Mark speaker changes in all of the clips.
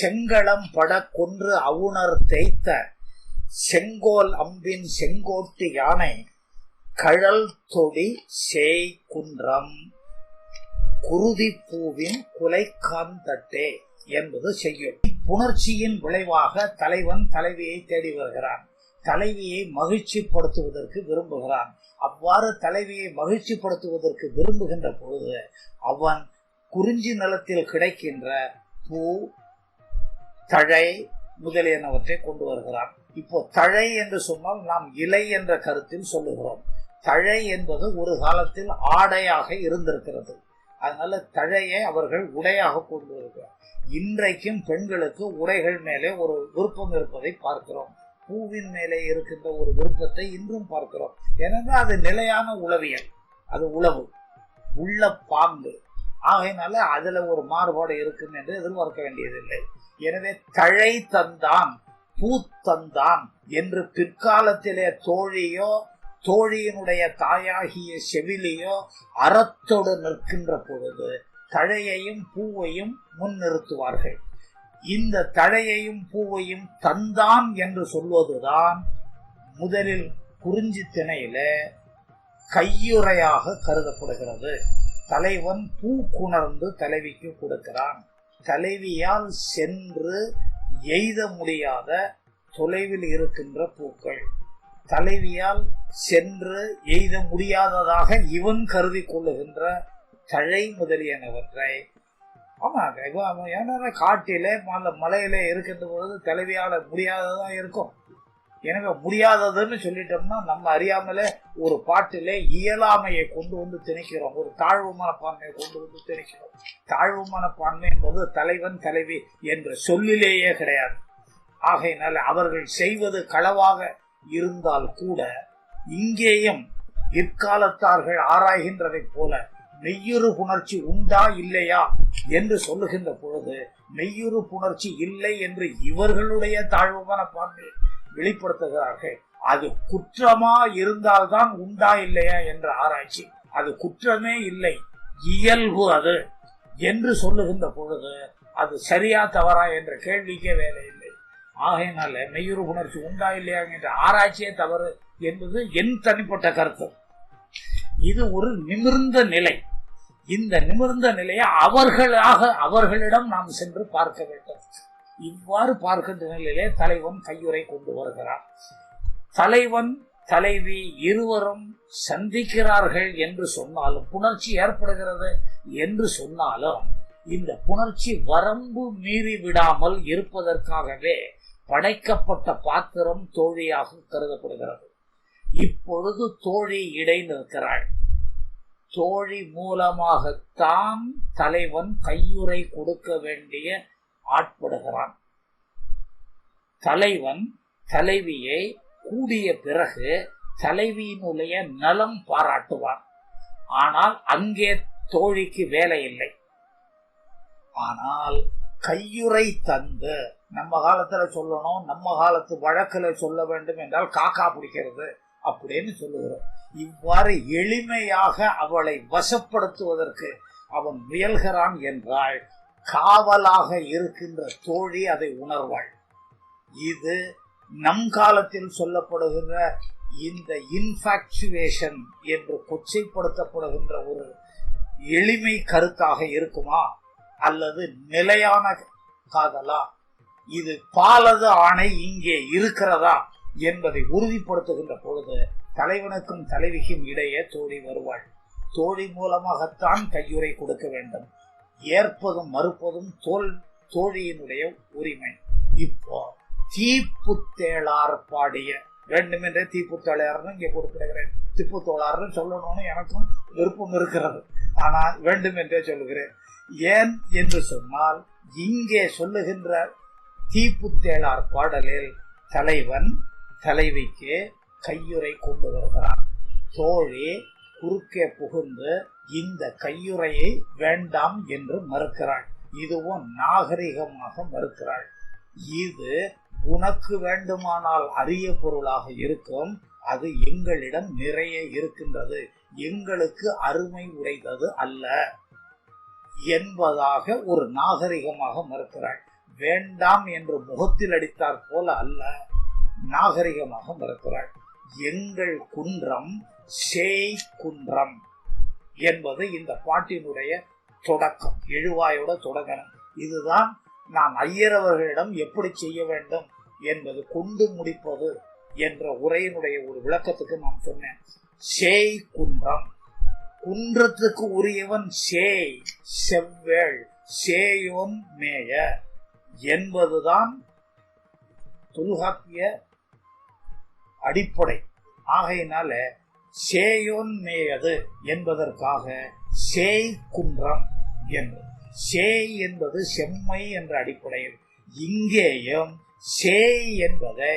Speaker 1: செங்களம் பட கொன்று அவுணர் தேய்த்த செங்கோல் அம்பின் செங்கோட்டு யானை கழல் தொடி சேய் குன்றம் குருதி பூவின் குலைக்காந்தட்டே என்பது செய்யும். புணர்ச்சியின் விளைவாக தலைவன் தலைவியை தேடி வருகிறான். தலைவியை மகிழ்ச்சிப்படுத்துவதற்கு விரும்புகிறான். அவ்வாறு தலைவியை மகிழ்ச்சிப்படுத்துவதற்கு விரும்புகின்ற பொழுது அவன் குறிஞ்சி நிலத்தில் கிடைக்கின்ற பூ தழை முதலியனவற்றை கொண்டு வருகிறான். இப்போ தழை என்று சொன்னால் நாம் இலை என்ற கருத்தில் சொல்லுகிறோம். தழை என்பது ஒரு காலத்தில் ஆடையாக இருந்திருக்கிறது. அதனால தழையை அவர்கள் உடையாக கொண்டு வருகிறார். இன்றைக்கும் பெண்களுக்கு உடைகள் மேலே ஒரு விருப்பம் இருப்பதை பார்க்கிறோம். பூவின் மேலே இருக்கின்ற ஒரு விருப்பத்தை இன்றும் பார்க்கிறோம். ஏனென்றால் அது நிலையான உளவியல். அது உளவு. உள்ள பாங்கு ஆகையினால அதுல ஒரு மாறுபாடு இருக்கும் என்று எதிர்பார்க்க வேண்டியதில்லை. எனவே தழை தந்தான் பூ தந்தான் என்று பிற்காலத்திலே தோழியோ தோழியினுடைய தாயாகிய செவிலியோ அறத்தோடு நிற்கின்ற பொழுது தழையையும் பூவையும் முன்னிறுத்துவார்கள். இந்த தழையையும் பூவையும் தந்தான் என்று சொல்வதுதான் முதலில் குறிஞ்சி திணையில கையுறையாக கருதப்படுகிறது. தலைவன் பூ குணர்ந்து தலைவிக்கு கொடுக்கிறான். தலைவியால் சென்று எய்த முடியாத தொலைவில் இருக்கின்ற பூக்கள். தலைவியால் சென்று எய்த முடியாததாக இவன் கருதி கொள்ளுகின்ற தழை முதலியனவற்றை. ஆமாங்க இப்போ ஏன்னா காட்டில மலை மலையில இருக்கின்ற பொழுது தலைவியால் முடியாததான் இருக்கும். எனவே முடியாததுன்னு சொல்லிட்டோம்னா நம்ம அறியாமலே ஒரு பாட்டிலே இயலாமையை கொண்டு வந்து திணிக்கிறோம். ஒரு தாழ்வு மனப்பான்மையை கொண்டு வந்து திணிக்கிறோம். தாழ்வு மனப்பான்மை என்பது தலைவன் தலைவி என்ற சொல்லிலேயே கிடையாது. ஆகையினால அவர்கள் செய்வது களவாக இருந்தால் கூட இங்கேயும் இக்காலத்தார்கள் ஆராய்கின்றதைப் போல மெய்யுறு புணர்ச்சி உண்டா இல்லையா என்று சொல்லுகின்ற பொழுது மெய்யுறு புணர்ச்சி இல்லை என்று இவர்களுடைய தாழ்வு மனப்பான்மை வெளிப்படுத்துகிறார்கள். அது குற்றமா இருந்தால்தான் உண்டா இல்லையா என்ற ஆராய்ச்சி. அது குற்றமே இல்லை. இயல்பு அது. என்று சொல்லுகின்ற பொழுது அது சரியா தவறா என்ற கேள்விக்கே வேலை இல்லை. ஆகையினால மெய்யுறு உணர்ச்சி உண்டா இல்லையா என்ற ஆராய்ச்சியே தவறு என்பது என் தனிப்பட்ட கருத்து. இது ஒரு நிமிர்ந்த நிலை. இந்த நிமிர்ந்த நிலையை அவர்களாக அவர்களிடம் நாம் சென்று பார்க்க வேண்டும். இவ்வாறு பார்க்கின்ற நிலையிலே தலைவன் கையுறை கொண்டு வருகிறார் தலைவன் தலைவி இருவரும் சந்திக்கிறார்கள் என்று சொன்னாலும் புணர்ச்சி ஏற்படுகிறது என்று சொன்னாலும் இந்த புணர்ச்சி வரம்பு மீறி விடாமல் இருப்பதற்காகவே படைக்கப்பட்ட பாத்திரம் தோழியாக கருதப்படுகிறது. இப்பொழுது தோழி இடை நிற்கிறாள். தோழி மூலமாகத்தான் தலைவன் கையுறை கொடுக்க வேண்டிய ஆட்படுகிறான். தலைவன் தலைவியை கூடிய பிறகு தலைவியினுடைய நலம் பாராட்டுவான். ஆனால் அங்கே தோழிக்கு வேலை இல்லை ஆனால் கையுறை தந்து நம்ம காலத்துல சொல்லணும் நம்ம காலத்து வழக்குல சொல்ல வேண்டும் என்றால் காக்கா பிடிக்கிறது அப்படின்னு சொல்லுகிறோம். இவ்வாறு எளிமையாக அவளை வசப்படுத்துவதற்கு அவன் முயல்கிறான் என்றால் காவலாக இருக்கின்ற தோழி அதை உணர்வாள். இது நம் காலத்தில் சொல்லப்படுகின்ற இந்த இன்ஃபாக்சுவேஷன் என்று கொச்சைப்படுத்தப்படுகின்ற ஒரு எளிமை கருத்தாக இருக்குமா? அல்லது நிலையான காதலா? இது பாலது ஆணை இங்கே இருக்கிறதா? என்பதை உறுதிப்படுத்துகின்ற பொழுது தலைவனுக்கும் தலைவிக்கும் இடையே தோழி வருவாள். தோழி மூலமாகத்தான் கையுறை கொடுக்க வேண்டும். ஏற்பதும் மறுப்பதும் தோல் தோழியினுடைய உரிமை. இப்போ தீப்புத்தேளார் பாடிய வேண்டுமென்றே தீப்புத்தேளார்னு இங்கே கொடுக்கிறேன் திப்புத்தோளார்னு சொல்லணும்னு எனக்கும் விருப்பம் இருக்கிறது. ஆனால் வேண்டுமென்றே சொல்லுகிறேன். ஏன் என்று சொன்னால் இங்கே சொல்லுகின்ற தீப்புத்தேளார் பாடலில் தலைவன் தலைவிக்கு கையுறை கொண்டு வருகிறான். தோழி குறுக்கே புகுந்து இந்த கையுறையை வேண்டாம் என்று மறுக்கிறாள். இதுவும் நாகரிகமாக மறுக்கிறாள். இது உனக்கு வேண்டுமானால் அரிய பொருளாக இருக்கும். அது எங்களிடம் நிறைய இருக்கின்றது. எங்களுக்கு அருமை உடைந்தது அல்ல என்பதாக ஒரு நாகரிகமாக மறுக்கிறாள். வேண்டாம் என்று முகத்தில் அடித்தார் போல அல்ல நாகரிகமாக மறுக்கிறாள். எங்கள் குன்றம் சேய் குன்றம் என்பது இந்த பாட்டினுடைய தொடக்கம் எழுவாயோட தொடங்கணும். இதுதான் நான் ஐயரவர்களிடம் எப்படி செய்ய வேண்டும் என்பது கொண்டு முடிப்பது என்ற உரையினுடைய ஒரு விளக்கத்துக்கு நான் சொன்னேன். சேய் குன்றம் குன்றத்துக்கு உரியவன் சேய் செவ்வேள் சேயோன் மேய என்பதுதான் தொல்காப்பிய அடிப்படை. ஆகையினால சேயோன் மேயது என்பதற்காக சேய் குன்றம் என்று சேய் என்பது செம்மை என்ற அடிப்படையில் இங்கேயும் சேய் என்பதை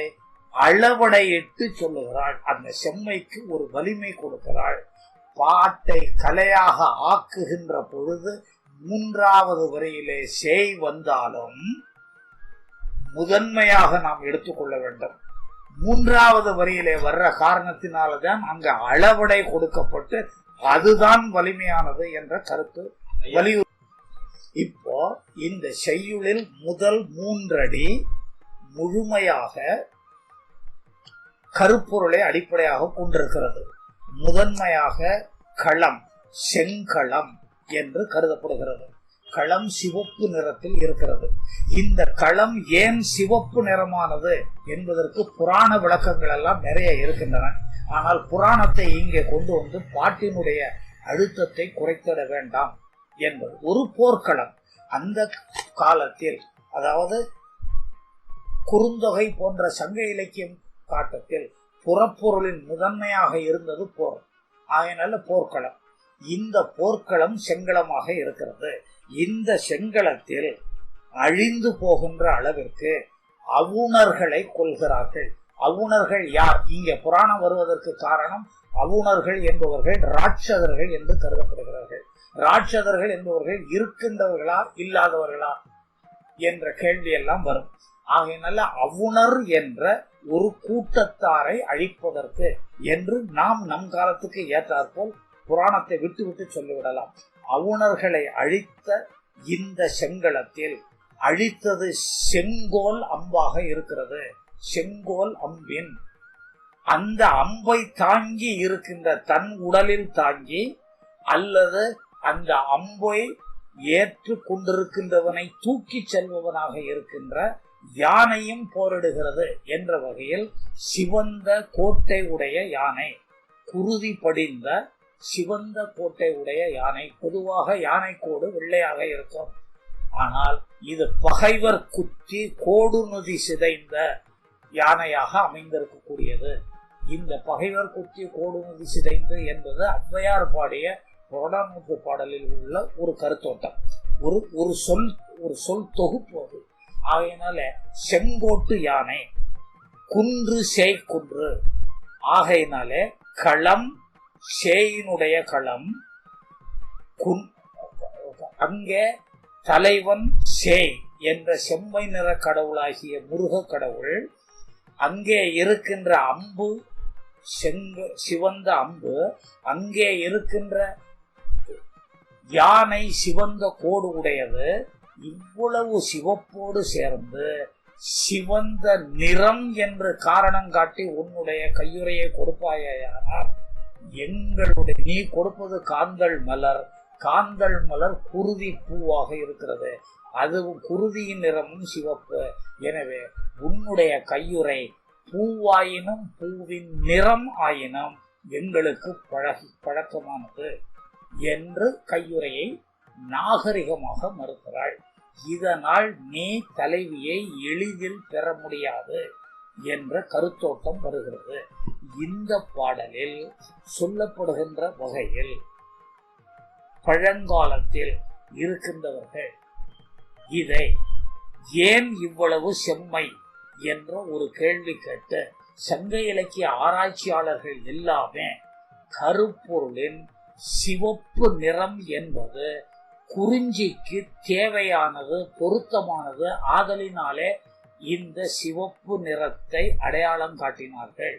Speaker 1: அளவடையிட்டு சொல்லுகிறாள். அந்த செம்மைக்கு ஒரு வலிமை கொடுக்கிறாள். பாட்டை கலையாக ஆக்குகின்ற பொழுது மூன்றாவது வரையிலே சேய் வந்தாலும் முதன்மையாக நாம் எடுத்துக்கொள்ள வேண்டும். மூன்றாவது வரியிலே வர்ற காரணத்தினால்தான் அங்க அளவடை கொடுக்கப்பட்டு அதுதான் வலிமையானது என்ற கருத்து வலியுறு இப்போ இந்த செய்யுளில் முதல் மூன்றடி முழுமையாக கருப்பொருளை அடிப்படையாக கொண்டிருக்கிறது. முதன்மையாக களம் செங்களம் என்று கருதப்படுகிறது. களம் சிவப்பு நிறத்தில் இருக்கிறது. இந்த களம் ஏன் சிவப்பு நிறமானது என்பதற்கு புராண விளக்கங்கள் எல்லாம் நிறைய இருக்கின்றன. ஆனால் புராணத்தை இங்கே கொண்டு வந்து பாட்டினுடைய அழுத்தத்தை குறைத்திட வேண்டாம் என்பது. ஒரு போர்க்களம் அந்த காலத்தில் அதாவது குறுந்தொகை போன்ற சங்க இலக்கியம் காட்டத்தில் புறப்பொருளின் முதன்மையாக இருந்தது போர். ஆகையினால போர்க்களம். இந்த போர்க்களம் செங்களமாக இருக்கிறது. இந்த செங்களத்தில் அழிந்து போகின்ற அளவிற்கு அவுணர்களை கொள்கிறார்கள். அவுணர்கள் யார்? இங்க புராணம் வருவதற்கு காரணம் அவுணர்கள் என்பவர்கள் ராட்சதர்கள் என்று கருதப்படுகிறார்கள். ராட்சதர்கள் என்பவர்கள் இருக்கின்றவர்களா இல்லாதவர்களா என்ற கேள்வி எல்லாம் வரும். ஆகையினால அவுணர் என்ற ஒரு கூட்டத்தாரை அழிப்பதற்கு என்று நாம் நம் காலத்துக்கு ஏற்றாற்போல் புராணத்தை விட்டு விட்டு சொல்லிவிடலாம். அவுணர்களை அழித்த இந்த செங்களத்தில் அழித்தது செங்கோல் அம்பாக இருக்கிறது. செங்கோல் அம்பின். அந்த அம்பை தாங்கி இருக்கின்ற தன் உடலில் தாங்கி அல்லது அந்த அம்பை ஏற்று கொண்டிருக்கின்றவனை தூக்கி செல்பவனாக இருக்கின்ற யானையும் போரிடுகிறது என்ற வகையில் சிவந்த கோட்டை உடைய யானை குருதி படிந்த சிவந்த கோட்டை உடைய யானை பொதுவாக யானை கோடு வெள்ளையாக இருக்கும். ஆனால் இது பகைவர் குத்தி கோடு நொதி சிதைந்த யானையாக அமைந்திருக்கக்கூடியது. இந்த பகைவர் குத்தி கோடு நொதி சிதைந்து என்பது ஔவையார் பாடிய புறநானூற்று பாடலில் உள்ள ஒரு கருத்தோட்டம். ஒரு ஒரு சொல் ஒரு சொல் தொகுப்பு அது. ஆகையினால செங்கோட்டு யானை குன்று சேய் குன்று. ஆகையினாலே களம் ஷேயினுடைய களம் குன் அங்கே தலைவன் சேய் என்ற செம்மை நிற கடவுளாகிய முருக கடவுள் அங்கே இருக்கின்ற அம்பு செங்க சிவந்த அம்பு அங்கே இருக்கின்ற யானை சிவந்த கோடு உடையது இவ்வளவு சிவப்போடு சேர்ந்து சிவந்த நிறம் என்று காரணம் காட்டி உன்னுடைய கையுறையை கொடுப்பாயானால் எங்களுடைய நீ கொடுப்பது காந்தல் மலர். காந்தல் மலர் குருதி பூவாக இருக்கிறது. அதுவும் குருதியின் நிறமும் சிவப்பு. எனவே உன்னுடைய கையுறை பூவாயினும் பூவின் நிறம் ஆயினும் எங்களுக்கு பழகி பழக்கமானது என்று கையுறையை நாகரிகமாக மறுக்கிறாள். இதனால் நீ தலைவியை எளிதில் பெற முடியாது. என்ற கருத்தோட்டம் வருகிறது. இந்த பாடலில் சொல்லப்படுகின்ற வகையில் பழங்காலத்தில் இருக்கின்றவர்கள் இதை ஏன் இவ்வளவு செம்மை என்ற ஒரு கேள்வி கேட்டு சங்க இலக்கிய ஆராய்ச்சியாளர்கள் எல்லாமே கருப்பொருளின் சிவப்பு நிறம் என்பது குறிஞ்சிக்கு தேவையானது பொருத்தமானது ஆதலினாலே இந்த சிவப்பு நிறத்தை அடையாளம் காட்டினார்கள்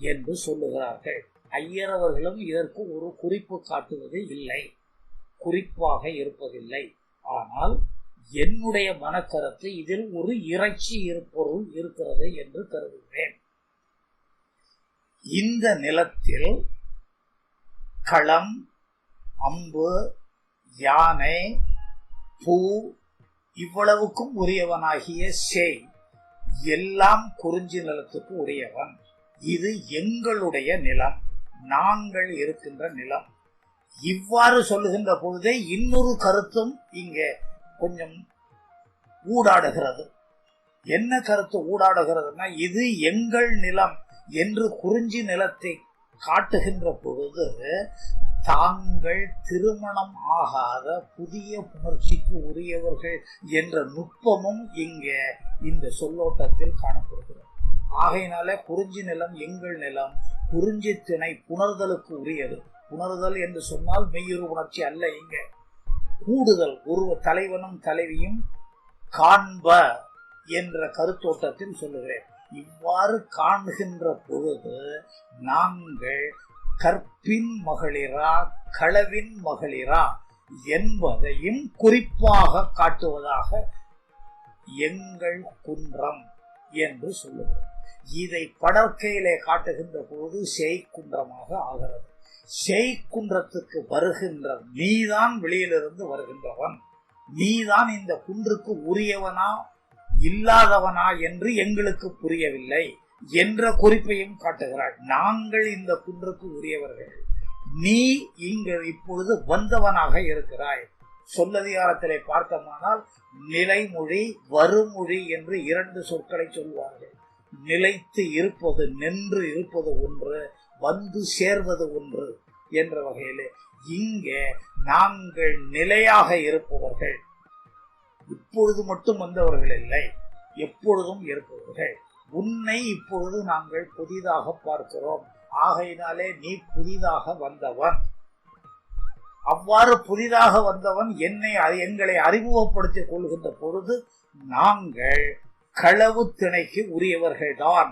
Speaker 1: என்று சொல்லுகிறார்கள். ஐயரவர்களும் இதற்கு ஒரு குறிப்பு காட்டுவது இல்லை குறிப்பாக இருப்பதில்லை. ஆனால் என்னுடைய மனக்கருத்து இதில் ஒரு இறைச்சி இருப்பொருள் இருக்கிறது என்று கருதுகிறேன். இந்த நிலத்தில் களம் அம்பு யானை பூ இவ்வளவுக்கும் உரியவனாகிய சேய் எல்லாம் குறிஞ்சி நிலத்துக்கு உரியவன். இது எங்களுடைய நிலம். நாங்கள் இருக்கின்ற நிலம். இவ்வாறு சொல்லுகின்ற பொழுதே இன்னொரு கருத்தும் இங்கே கொஞ்சம் ஊடாடுகிறது. என்ன கருத்து ஊடாடுகிறதுனா இது எங்கள் நிலம் என்று குறிஞ்சி நிலத்தை காட்டுகின்ற பொழுது தாங்கள் திருமணம் ஆகாத புதிய புணர்ச்சிக்கு உரியவர்கள் என்ற நுட்பமும் இங்கே இந்த சொல்லோட்டத்தில் காணப்படுகிறது. ஆகையினால குறிஞ்சி நிலம் எங்கள் நிலம் குறிஞ்சி திணை புணர்தலுக்கு உரியது. புணர்தல் என்று சொன்னால் மெய்யுறு உணர்ச்சி அல்ல இங்க. கூடுதல் ஒரு தலைவனும் தலைவியும் காண்ப என்ற கருத்தோட்டத்தில் சொல்லுகிறேன். இவ்வாறு காண்கின்ற பொழுது நாங்கள் கற்பின் மகளிரா களவின் மகளிரா என்பதையும் குறிப்பாக காட்டுவதாக எங்கள் குன்றம் என்று சொல்லுகிறோம் இதை படற்கையிலே காட்டுகின்ற போது செய்குன்றமாக ஆகிறது. செய்குன்றத்துக்கு வருகின்ற நீதான் வெளியிலிருந்து வருகின்றவன். நீதான் இந்த குன்றுக்கு உரியவனா இல்லாதவனா என்று எங்களுக்கு புரியவில்லை. என்ற குறிப்பையும் காட்டுகிறாள். நாங்கள் இந்த குன்றுக்கு உரியவர்கள். நீ இங்கு இப்பொழுது வந்தவனாக இருக்கிறாய். சொல்லதிகாரத்திலே பார்த்தோமானால் நிலைமொழி வருமொழி என்று இரண்டு சொற்களை சொல்வார்கள். நிலைத்து இருப்பது நின்று இருப்பது ஒன்று வந்து சேர்வது ஒன்று என்ற வகையிலே. இங்கே நாங்கள் நிலையாக இருப்பவர்கள். இப்பொழுது மட்டும் வந்தவர்கள் இல்லை. எப்பொழுதும் இருப்பவர்கள். உன்னை இப்பொழுது நாங்கள் புதிதாக பார்க்கிறோம். ஆகையினாலே நீ புதிதாக வந்தவன். அவ்வாறு புதிதாக வந்தவன் என்னை எங்களை அறிமுகப்படுத்திக் கொள்கின்ற பொழுது நாங்கள் களவு திணைக்கு உரியவர்கள்தான்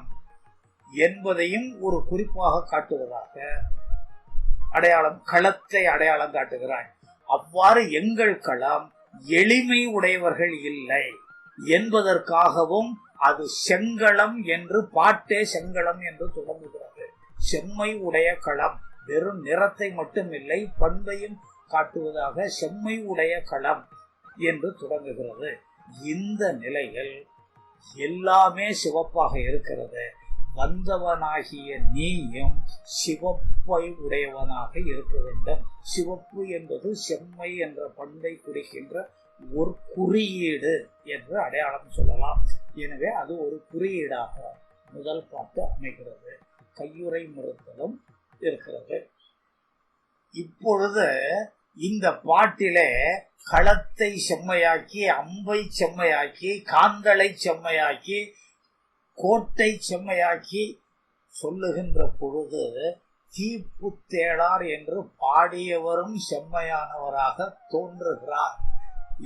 Speaker 1: என்பதையும் ஒரு குறிப்பாக காட்டுவதாக அடையாளம் களத்தை அடையாளம் காட்டுகிறாய். அவ்வாறு எங்கள் களம் எளிமை உடையவர்கள் இல்லை என்பதற்காகவும் அது செங்களம் என்று பாட்டே செங்களம் என்று தொடங்குகிறது. செம்மை உடைய களம் வெறும் நிறத்தை மட்டுமில்லை பண்பையும் காட்டுவதாக செம்மை உடைய களம் என்று தொடங்குகிறது. இந்த நிலையில் எல்லாமே சிவப்பாக இருக்கிறது. வந்தவனாகிய நீயும் சிவப்பை உடையவனாக இருக்க வேண்டும். சிவப்பு என்பது செம்மை என்ற பண்பை குறிக்கின்ற ஒரு குறியீடு என்று அடையாளம் சொல்லலாம். எனவே அது ஒரு குறியீடாக முதல் பாட்டு அமைகிறது. கையுறை முறுத்தலும் இருக்கிறது. இப்பொழுது இந்த பாட்டிலே களத்தை செம்மையாக்கி அம்பை செம்மையாக்கி காந்தலை செம்மையாக்கி கோட்டை செம்மையாக்கி சொல்லுகின்ற பொழுது தீப்புத்தேளார் என்று பாடியவரும் செம்மையானவராக தோன்றுகிறார்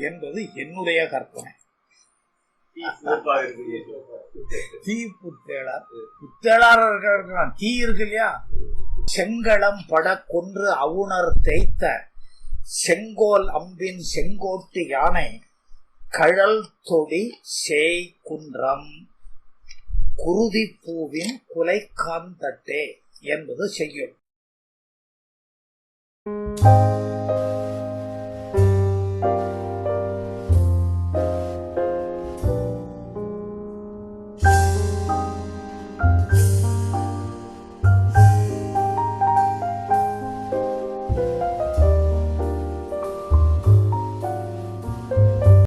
Speaker 1: என்பது என்னுடைய கற்பனை. தீ புத்தேளார். புத்தேளார் தீ இருக்கு இல்லையா? செங்களம் பட கொன்று அவுணர் தேய்த்த செங்கோல் அம்பின் செங்கோட்டு யானை கழல் தொடி சேய் குன்றம் குருதி பூவின் குலைக்காந்தட்டே என்பது செய்யும்.